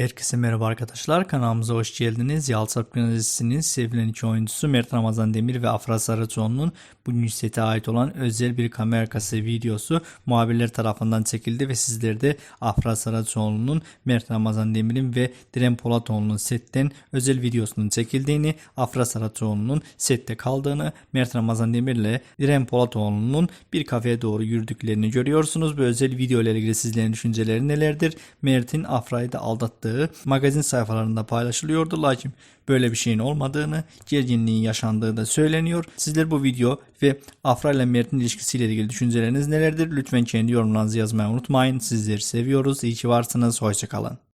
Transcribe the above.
Herkese merhaba arkadaşlar. Kanalımıza hoş geldiniz. Yalçap dizisinin sevilen iki oyuncusu Mert Ramazan Demir ve Afra Saraçoğlu'nun bugün sete ait olan özel bir kamera arkası videosu muhabirler tarafından çekildi ve sizler de Afra Saraçoğlu'nun Mert Ramazan Demir'in ve Diren Polatoğlu'nun setten özel videosunun çekildiğini, Afra Saraçoğlu'nun sette kaldığını, Mert Ramazan Demir ile Diren Polatoğlu'nun bir kafeye doğru yürüdüklerini görüyorsunuz. Bu özel video ile ilgili sizlerin düşünceleri nelerdir? Mert'in Afra'yı da aldattığı magazin sayfalarında paylaşılıyordu. Lakin böyle bir şeyin olmadığını, gerginliğin yaşandığı da söyleniyor. Sizler bu video ve Afra ile Mert'in ilişkisiyle ilgili düşünceleriniz nelerdir? Lütfen kendi yorumlarınızı yazmayı unutmayın. Sizleri seviyoruz. İyi ki varsınız. Hoşçakalın.